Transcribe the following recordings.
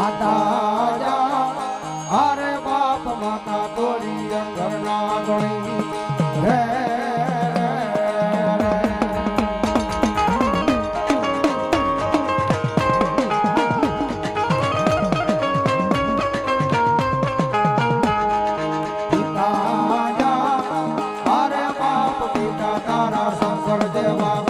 માતા જા અરે બાપ માતા તોડી અંગણા ગણી હે તારા સંસળ દેવા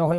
那我